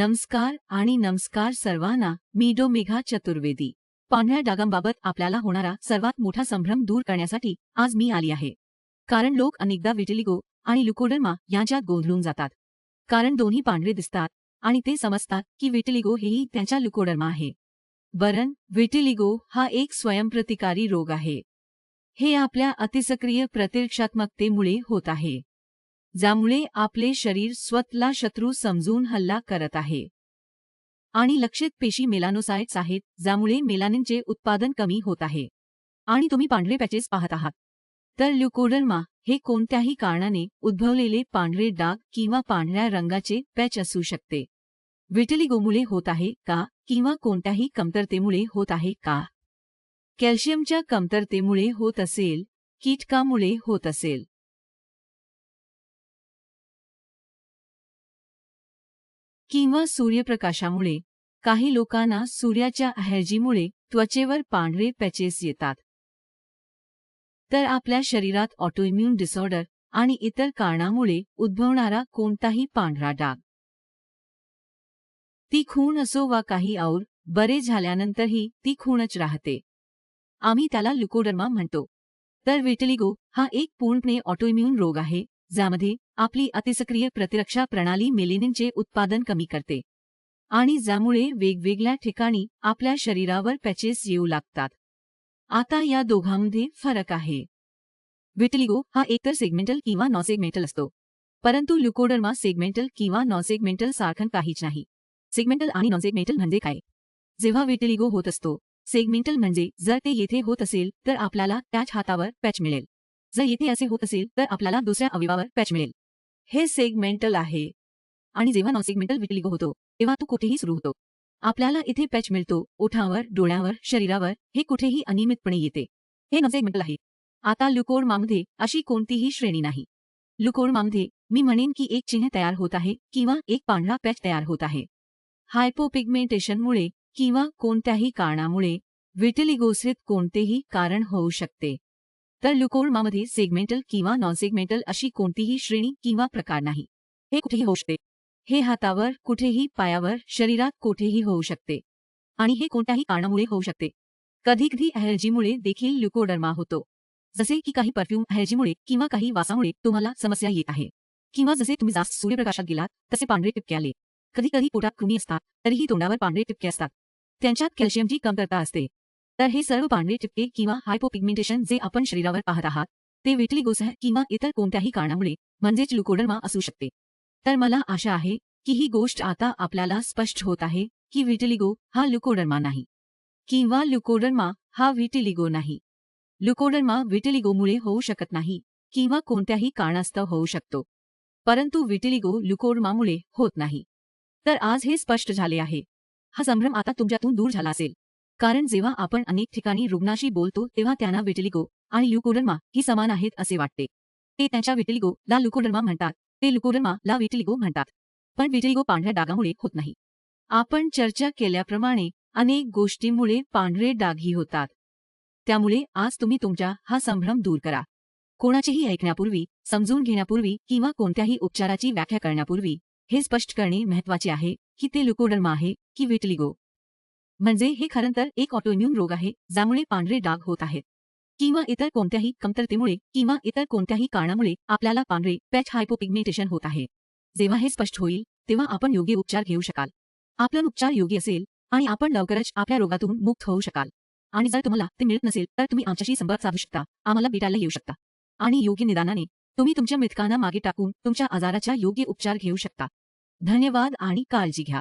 नमस्कार आणि नमस्कार सर्वांना मी डो मेघा चतुर्वेदी. पांढऱ्या डागांबाबत आपल्याला होणारा सर्वात मोठा संभ्रम दूर करण्यासाठी आज मी आली आहे. कारण लोक अनेकदा विटिलिगो आणि लुकोडर्मा यांच्यात गोंधळून जातात. कारण दोन्ही पांढरे दिसतात आणि ते समजतात की विटिलिगो हेही त्यांच्या लुकोडर्मा आहे. बरं विटिलिगो हा एक स्वयंप्रतिकारी रोग आहे. हे आपल्या अतिसक्रिय प्रतिरक्षात्मकतेमुळे होत आहे. ज्यामुळे आपले शरीर स्वतःला शत्रू समजून हल्ला करत आहे. आणि लक्षित पेशी मेलानोसाइट्स आहेत ज्यामुळे मेलानिनचे उत्पादन कमी होत आहे. आणि तुम्ही पांढरे पॅचेस पाहत आहात. तर ल्युकोडर्मा हे कोणत्याही कारणाने उद्भवलेले पांढरे डाग किंवा पांढऱ्या रंगाचे पॅच असू शकते. विटिलिगोमुळे होत आहे का किंवा कोणत्याही कमतरतेमुळे होत आहे का? कॅल्शियमच्या कमतरतेमुळे होत असेल कीटकामुळे होत असेल. किंवा सूर्यप्रकाशामुळे काही लोकांना सूर्याच्या ॲलर्जीमुळे त्वचेवर पांढरे पॅचेस येतात. तर आपल्या शरीरात ऑटोइम्युन डिसऑर्डर आणि इतर कारणामुळे उद्भवणारा कोणताही पांढरा डाग. ती खूण असो वा काही और बरे झाल्यानंतरही ती खूणच राहते. आम्ही त्याला लुकोडर्मा म्हणतो. तर विटिलिगो हा एक पूर्णपणे ऑटोइम्युन रोग आहे ज्यामध्ये आपली अतिसक्रिय प्रतिरक्षा प्रणाली मेलिनिनचे उत्पादन कमी करते. आणि ज्यामुळे वेगवेगळ्या ठिकाणी आपल्या शरीरावर पॅचेस येऊ लागतात. आता या दोघांमध्ये फरक आहे. विटिलिगो हा एकतर सेगमेंटल किंवा नॉसेगमेंटल असतो. परंतु ल्युकोडर्मा सेगमेंटल किंवा नॉसेगमेंटल सारखं काहीच नाही. सेगमेंटल आणि नॉनसेगमेंटल म्हणजे काय? जेव्हा विटिलिगो होत असतो सेगमेंटल म्हणजे जर ते येथे होत असेल तर आपल्याला त्याच हातावर पॅच मिळेल. जर येथे असे होत असेल तर आपल्याला दुसऱ्या अवयवावर पॅच मिळेल. हे सेगमेंटल आहे. आणि जेव्हा नॉसेगमेंटल विटिलिगो होतो तेव्हा तो कुठेही सुरू होतो. आपल्याला इथे पॅच मिळतो ओठावर डोळ्यावर शरीरावर हे कुठेही अनियमितपणे येते. हे नॉसेगमेंटल आहे. आता ल्युकोडमामध्ये अशी कोणतीही श्रेणी नाही. ल्युकोडमामध्ये मी म्हणेन की एक चिन्ह तयार होत आहे किंवा एक पांढरा पॅच तयार होत आहे. हायपोपिगमेंटेशनमुळे किंवा कोणत्याही कारणामुळे विटिलिगोसित कोणतेही कारण होऊ शकते. तर ल्युकोडमामध्ये सेगमेंटल किंवा नॉन सेगमेंटल अशी कोणतीही श्रेणी किंवा प्रकार नाही. हे कुठेही होऊ शकते. हे हातावर कुठेही पायावर शरीरात कुठेही होऊ शकते. आणि हे कोणत्याही कारणामुळे होऊ शकते. कधी कधी ॲलर्जीमुळे देखील ल्युकोडर्मा होतो. जसे की काही परफ्यूम ॲलर्जीमुळे किंवा काही वासामुळे तुम्हाला समस्या येत आहे. किंवा जसे तुम्ही जास्त सूर्यप्रकाशात गेलात तसे पांढरे टिपके आले. कधी कधी पोटात कृमी असतात तरीही तोंडावर पांढरे टिपके असतात. त्यांच्यात कॅल्शियमची कमतरता असते. तर हे सर्व पांढरे टिपके किंवा हायपोपिगमेंटेशन जे आपण शरीरावर पाहत आहात ते विटिलिगोसह किंवा इतर कोणत्याही कारणामुळे म्हणजेच लुकोडर्मा असू शकते. तर मला आशा आहे की ही गोष्ट आता आपल्याला स्पष्ट होत आहे की विटिलिगो हा लुकोडर्मा नाही किंवा लुकोडर्मा हा विटिलिगो नाही. लुकोडर्मा विटिलिगोमुळे होऊ शकत नाही किंवा कोणत्याही कारणास्तव होऊ शकतो. परंतु विटिलिगो लुकोडर्मामुळे होत नाही. तर आज हे स्पष्ट झाले आहे. हा संभ्रम आता तुमच्यातून दूर झाला असेल. कारण जेव्हा आपण अनेक ठिकाणी रुग्णाशी बोलतो तेव्हा त्यांना विटिलिगो आणि ल्युकोडर्मा ही समान आहेत असे वाटते. ते त्यांच्या विटिलिगो ला लुकोडर्मा म्हणतात. ते लुकोडर्मा ला विटिलिगो म्हणतात. पण विटिलिगो पांढऱ्या डागामुळे होत नाही. आपण चर्चा केल्याप्रमाणे अनेक गोष्टींमुळे पांढरे डागही होतात. त्यामुळे आज तुम्ही तुमच्या हा संभ्रम दूर करा. कोणाचेही ऐकण्यापूर्वी समजून घेण्यापूर्वी किंवा कोणत्याही उपचाराची व्याख्या करण्यापूर्वी हे स्पष्ट करणे महत्त्वाचे आहे की ते लुकोडर्मा आहे की विटिलिगो. म्हणजे हे खरं तर एक ऑटोइम्युन रोग आहे ज्यामुळे पांढरे डाग होत आहेत. किंवा इतर कोणत्याही कमतरतेमुळे किंवा इतर कोणत्याही कारणामुळे आपल्याला पांढरे पॅच हायपोपिगमेंटेशन होत आहे. जेव्हा हे स्पष्ट होईल तेव्हा आपण योग्य उपचार घेऊ शकाल. आपला उपचार योग्य असेल आणि आपण लवकरच आपल्या रोगातून मुक्त होऊ शकाल. आणि जर तुम्हाला ते मिळत नसेल तर तुम्ही आमच्याशी संपर्क साधू शकता. आम्हाला भेटायला येऊ शकता. आणि योग्य निदानाने तुम्ही तुमच्या मृतकांना मागे टाकून तुमच्या आजाराचा योग्य उपचार घेऊ शकता. धन्यवाद आणि काळजी घ्या.